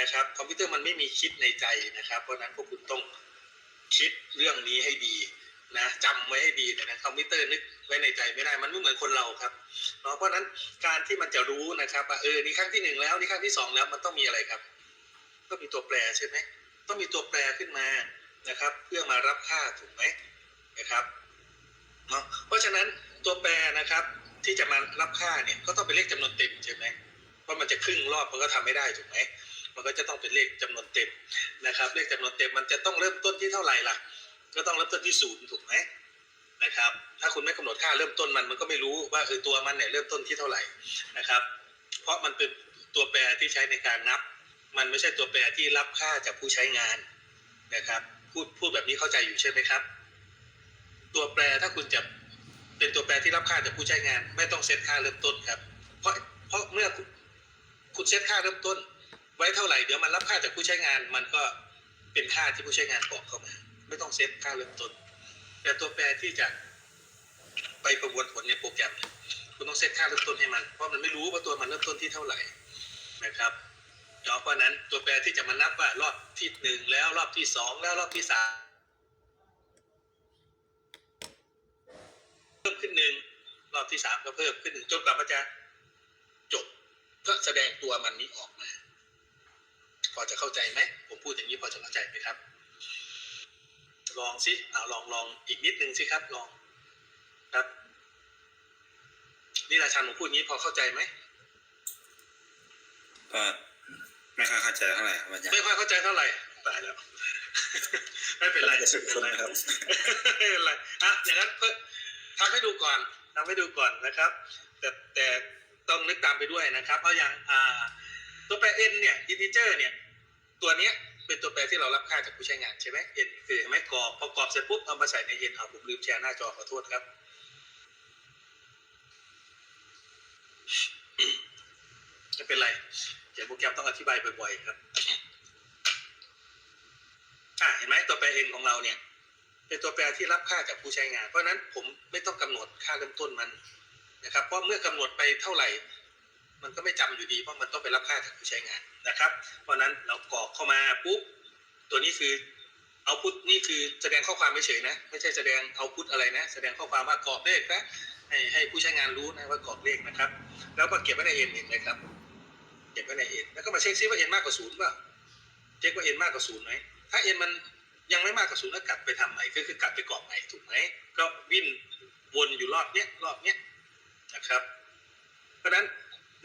นะครับ คอมพิวเตอร์มันไม่มีคิดในใจนะครับ เพราะนั้นพวกคุณต้องคิดเรื่องนี้ให้ดีนะจำไว้ให้ดีเลยนะคอมพิวเตอร์นึกไว้ในใจไม่ได้มันไม่เหมือนคนเราครับเนาะเพราะนั้นการที่มันจะรู้นะครับว่าเออนี่ครั้งที่หนึ่งแล้วนี่ครั้งที่สองแล้วมันต้องมีอะไรครับ ก็มีตัวแปรใช่ไหมต้องมีตัวแปรขึ้นมานะครับ เพื่อมารับค่าถูกไหมนะครับเนาะเพราะฉะนั้นตัวแปรนะครับที่จะมารับค่าเนี่ยก็ต้องเป็นเลขจำนวนเต็มใช่ไหมเพราะมันจะครึ่งรอบมันก็ทำไม่ได้ถูกไหม มันก็จะต้องเป็นเลขจำนวนเต็มนะครับ เลขจำนวนเต็มมันจะต้องเริ่มต้นที่เท่าไหร่ล่ะ ก็ต้องเริ่มต้นที่ศูนย์ถูกไหมนะครับ ถ้าคุณไม่กำหนดค่าเริ่มต้นมันมันก็ไม่รู้ว่าเออตัวมันเนี่ยเริ่มต้นที่เท่าไหร่นะครับ เพราะมันเป็นตัวแปรที่ใช้ในการนับ มันไม่ใช่ตัวแปรที่รับค่าจากผู้ใช้งานนะครับ พูดพูดแบบนี้เข้าใจอยู่ใช่ไหมครับ ตัวแปรถ้าคุณจะเป็นตัวแปรที่รับค่าจากผู้ใช้งาน ไม่ต้องเซตค่าเริ่มต้นครับ เพราะเพราะเมื่อคุณเซตค่าเริ่มต้น ไว้เท่าไหร่เดี๋ยวมันรับค่าจากผู้ใช้งาน มันก็เป็นค่าที่ผู้ใช้งานบอกเข้ามา ไม่ต้องเซตค่าเริ่มต้น แต่ตัวแปรที่จะไปประมวลผลในโปรแกรมเนี่ยคุณต้องเซตค่าเริ่มต้นให้มัน เพราะมันไม่รู้ว่าตัวมันเริ่มต้นที่เท่าไหร่นะครับเพราะนั้นตัวแปรที่จะมานับว่ารอบที่หนึ่งแล้วรอบที่สองแล้วรอบที่สามเพิ่มขึ้นหนึ่งรอบที่สามก็เพิ่มขึ้นหนึ่งจนกว่ามันจะจบก็แสดงตัวมันนี้ออกมา อจะเข้าใจไหมผมพูดอย่างนี้พอจะเข้าใจไหมครับ ลองสิเอาลองลองอีกนิดนึงสิครับลองครับนี่ราชันผมพูดอย่างนี้พอเข้าใจไหมก็ไม่ค่อยเข้าใจเท่าไหร่ครับอาจารย์ไม่ค่อยเข้าใจเท่าไหร่ตายแล้ว ไม่เป็นไรจะสุดคนนะครับไม่เป็นไรอะอย่างนั้นเพิ่มทำให้ดูก่อนทำให้ดูก่อนนะครับ แต่แต่ต้องนึกตามไปด้วยนะครับ เพราะอย่างอ่าตัวแปร n เนี่ย integer เนี่ย ตัวเนี้ยเป็นตัวแปรที่เรารับค่าจากผู้ใช้งานใช่ไหม n คือเห็นไหมกรอบพอกรอบเสร็จปุ๊บเอามาใส่ใน n เอาผมลืมแชร์หน้าจอขอโทษครับไม่เป็นไรเขียนโปรแกรมต้องอธิบายบ่อยๆครับอะเห็นไหมตัวแปร n ของเราเนี่ย เป็นตัวแปรที่รับค่าจากผู้ใช้งาน เพราะฉะนั้นผมไม่ต้องกำหนดค่าเริ่มต้นมันนะครับ เพราะเมื่อกำหนดไปเท่าไหร่ มันก็ไม่จำอยู่ดีเพราะมันต้องไปรับค่าจากผู้ใช้งาน นะครับ เพราะนั้นเรากรอกเข้ามาปุ๊บตัวนี้คือเอาพุทนี่คือแสดงข้อความไม่เฉยนะ ไม่ใช่แสดงเอาพุทอะไรนะ แสดงข้อความว่ากรอกเลขนะให้ให้ผู้ใช้งานรู้นะว่ากรอกเลขนะครับ แล้วก็เก็บไว้ในเอ็นเห็นไหมครับ เก็บไว้ในเอ็นแล้วก็มาเช็คซิว่าเอ็นมากกว่าศูนย์เปล่าเช็คว่าเอ็นมากกว่าศูนย์ไหมถ้าเอ็นมันยังไม่มากกว่าศูนย์ก็กลับไปทำใหม่ก็คือกลับไปกรอกใหม่ถูกไหมก็วิ่นวนอยู่รอบเนี้ยรอบเนี้ยนะครับ เพราะฉะนั้น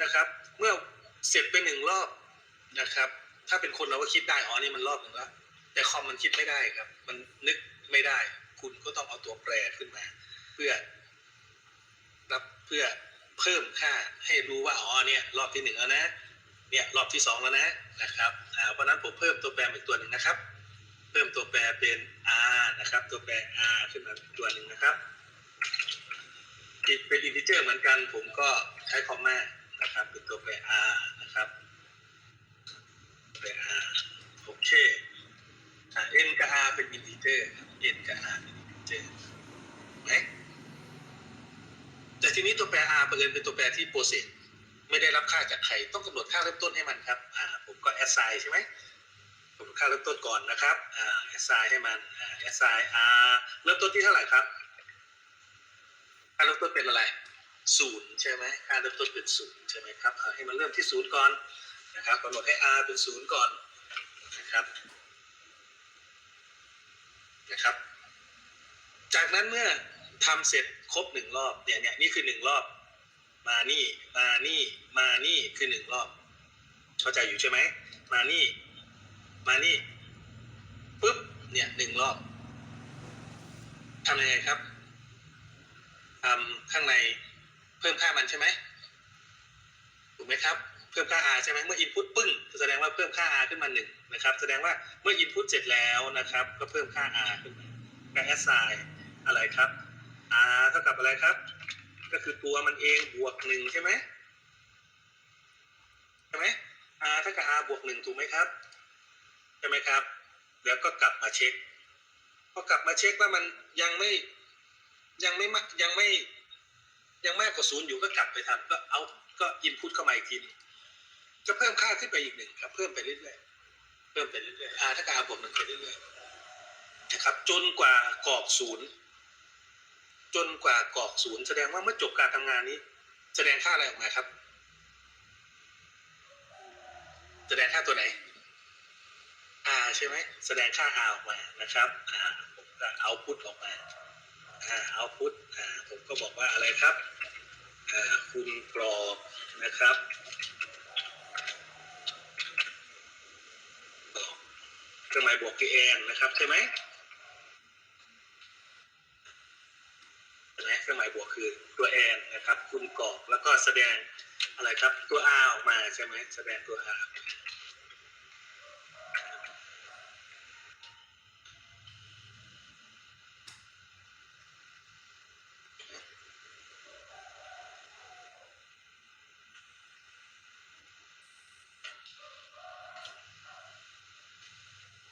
นะครับเมื่อเสร็จไปหนึ่งรอบ นะครับ ถ้าเป็นคนเราก็คิดได้อ๋อนี่มันรอบหนึ่งแล้วแต่คอมมันคิดไม่ได้ครับ มันนึกไม่ได้ คุณก็ต้องเอาตัวแปรขึ้นมา เพื่อรับเพื่อเพิ่มค่าให้รู้ว่าอ๋อเนี่ยรอบที่หนึ่งแล้วนะ เนี่ยรอบที่สองแล้วนะนะครับเพราะนั้นผมเพิ่มตัวแปรอีกตัวหนึ่งนะครับ เพิ่มตัวแปรเป็น r นะครับ ตัวแปร r ขึ้นมาตัวหนึ่งนะครับอีกเป็นอินทิเจอร์เหมือนกัน ผมก็ใช้คอมมานะครับเป็นตัวแปร r นะครับตัวแปร r โอเคอ่า n กับ r เป็นอินทิเจอร์ n กับ r เป็นอินทิเจอร์ไหมแต่ทีนี้ตัวแปร r เปิดเป็นตัวแปรที่โปรเซสไม่ได้รับค่าจากใคร ต้องกำหนดค่าเริ่มต้นให้มันครับอ่าผมก็ assign ใช่ไหมกำหนดค่าเริ่มต้นก่อนนะครับอ่า assign ให้มันอ่า assign r เริ่มต้นที่เท่าไหร่ครับค่าเริ่มต้นเป็นอะไรศูนย์ใช่ไหมค่าเริ่มต้นเป็นศูนย์ใช่ไหมครับอ่าให้มันเริ่มที่ศูนย์ก่อนนะครับกำหนดให้ r เป็นศูนย์ก่อนนะครับ นะครับ จาก นั้นเมื่อทำเสร็จครบหนึ่งรอบเนี่ยเนี่ยนี่คือหนึ่งรอบ มานี่มานี่มานี่คือหนึ่งรอบ เข้าใจอยู่ใช่ไหมมานี่มานี่ปุ๊บเนี่ยหนึ่งรอบทำยังไงครับทำข้างในเพิ่มค่ามันใช่ไหมถูกไหมครับ เพิ่มค่า r ใช่ไหมเมื่อ input ปึ้งแสดงว่าเพิ่มค่า r ขึ้นมาหนึ่งนะครับ แสดงว่าเมื่อ input เสร็จแล้วนะครับ ก็เพิ่มค่า r ขึ้นมาการ assign อะไรครับ r เท่ากับอะไรครับ ก็คือตัวมันเองบวกหนึ่งใช่ไหมใช่ไหม r เท่ากับ r บวกหนึ่งถูกไหมครับใช่ไหมครับ แล้วก็กลับมาเช็คพอกลับมาเช็คว่ามันยังไม่ยังไม่มากยังไม่ยังมากกว่าศูนย์อยู่ก็กลับไปทำก็เอาก็อินพุตเข้ามาอีกทีนึงจะเพิ่มค่าขึ้นไปอีกหนึ่งครับ เพิ่มไปเรื่อยๆเพิ่มไปเรื่อยๆ r ถ้ากับ r บวกหนึ่งไปเรื่อยๆนะครับจนกว่ากรอบศูนย์ จนกว่ากรอบศูนย์แสดงว่าเมื่อจบการทำงานนี้ แสดงค่าอะไรออกมาครับ แสดงค่าตัวไหน r ใช่ไหมแสดงค่า r ออกมานะครับผมก็เอาพุทออกมาเอาพุทผมก็บอกว่าอะไรครับคุณกรอกนะครับกรอกเครื่องหมายบวกคือแอนนะครับใช่ไหม ใช่ไหมเครื่องหมายบวกคือตัวแอนนะครับคุณกรอกแล้วก็แสดงอะไรครับตัว R ออกมาใช่ไหมแสดงตัว R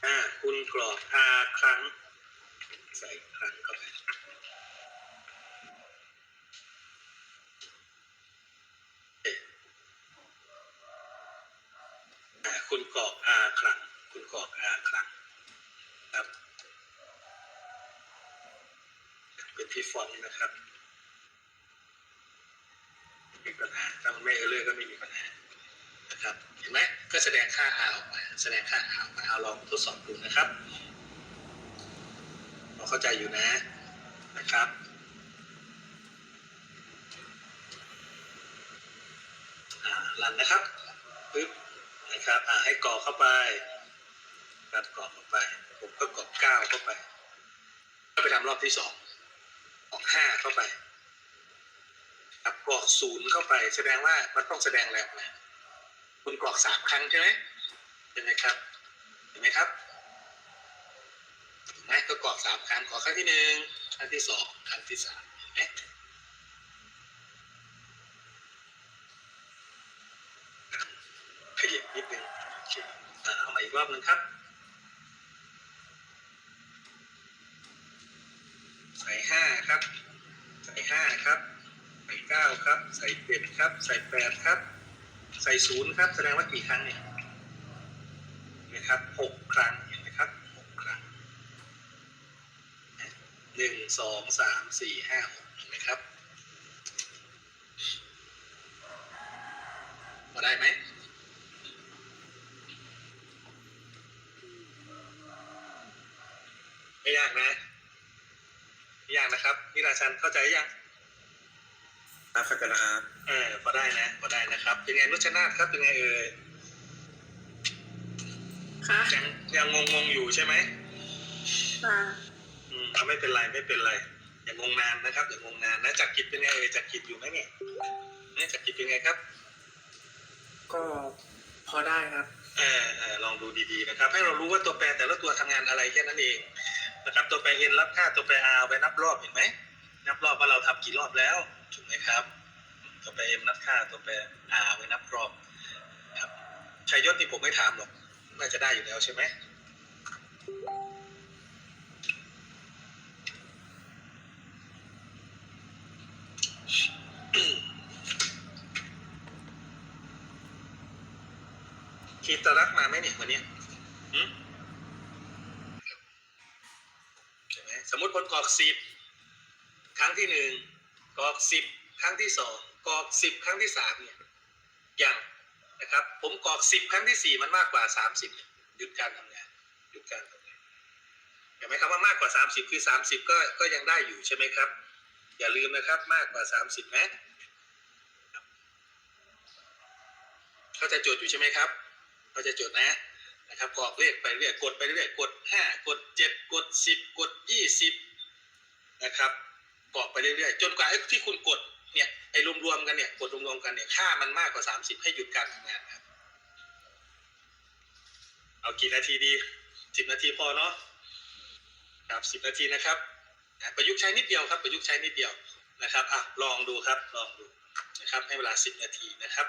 อ่าคุณกรอก R ครั้ง ใส่ครั้งเข้าไปเอ๊ะอ่า คุณกอก R ครั้งคุณกอก R ครั้งครับ เป็นที่ฟอนต์นะครับมีปัญหาถ้ามันไม่เออเลอร์ก็ไม่มีปัญหานะครับเห็นไหมก็แสดงค่า r ออกมา แสดงค่า r ออกมาเอาลองทดสอบดูนะครับเราเข้าใจอยู่นะนะครับอ่ารันนะครับ ครับอ่าให้กรอกเข้าไปครับกรอกเข้าไป ผมก็กดเก้าเข้าไป ก็ไปทำรอบที่สองกรอกห้าเข้าไปครับกรอกศูนย์เข้าไป แสดงว่ามันต้องแสดงอะไรออกมาคุณกรอกสามครั้งใช่ไหมเห็นไหมครับเห็นไหมครับนไหมก็กรอกสามครั้งกรอกครั้งที่หนึ่งครั้งที่สองครั้งที่สามเห็นไหมขยับนิดนึงโอเคอ่าเอามาอี กรอบหนึ่งครับ ใส่ห้าครับ ใส่ห้าครับ ใส่เก้าครับ ใส่เจ็ดครับ ใส่แปดครับ ใส่ศูนย์ครับ แสดงว่ากี่ครั้งเนี่ยนไหมครับหกครั้งเห็นไหมครับหกครั้งหนึ่งสองสามสี่ห้าหกเห็นไหมครับพอได้ไหม ไม่ยากนะไม่ยากนะครับนิราชันเข้าใจยังครับเข้าใจแล้วครับเออพอได้นะพอได้นะครับ เป็นไงนุชนาธครับเป็นไงเอ่ยค่ะยังยังงงงๆอยู่ใช่ไหมค่ะอืมเอาไม่เป็นไรไม่เป็นไรอย่างงงนานนะครับอย่างงงนานนะจักรกิจเป็นไงเอ่ยจักรกิจอยู่ไหมเนี่ยเนี่ยจักรกิจเป็นไงครับ ก็พอได้ครับเออเออลองดูดีๆนะครับ ให้เรารู้ว่าตัวแปรแต่ละตัวทำงานอะไรแค่นั้นเอง นะครับ ตัวแปร n รับค่าตัวแปร r เอาไปนับรอบเห็นไหมนับรอบว่าเราทำกี่รอบแล้วถูกไหมครับ ตัวแปร m นับค่าตัวแปร r ไว้นับรอบครับชัยยศนี่ผมไม่ถามหรอกน่าจะได้อยู่แล้วใช่ไหมคีตรักมาไหมเนี่ยวันนี้ยหื มใช่ไหมสมมติคนกรอกสิบครั้งที่หนึ่งกรอกสิบครั้งที่สองกรอกสิบครั้งที่สามเนี่ยอยังนะครับ ผมกรอกสิบครั้งที่สี่มันมากกว่าสามสิบหยุดการทำงานหยุดการทำงานเห็นไหมครับว่ามากกว่าสามสิบคือสามสิบก็ก็ยังได้อยู่ใช่ไหมครับ อย่าลืมนะครับมากกว่าสามสิบนะเข้าใจโจทย์อยู่ใช่ไหมครับเราจะจดนะ นะครับกรอกเลขไปเรื่อยกดไปเรื่อยกดห้ากดเจ็ดกดสิบกดยี่สิบนะครับกรอกไปเรื่อยๆจนกว่าไอ้ที่คุณกดเนี่ยไอ้รวมๆกันเนี่ยกดรวมๆกันเนี่ยค่ามันมากกว่าสามสิบให้หยุดการทำงานครับเอากี่นาทีดีสิบนาทีพอเนาะครับสิบนาทีนะครับ ประยุกต์ใช้นิดเดียวครับ ประยุกต์ใช้นิดเดียวนะครับอะลองดูครับลองดูนะครับให้เวลาสิบนาทีนะครับ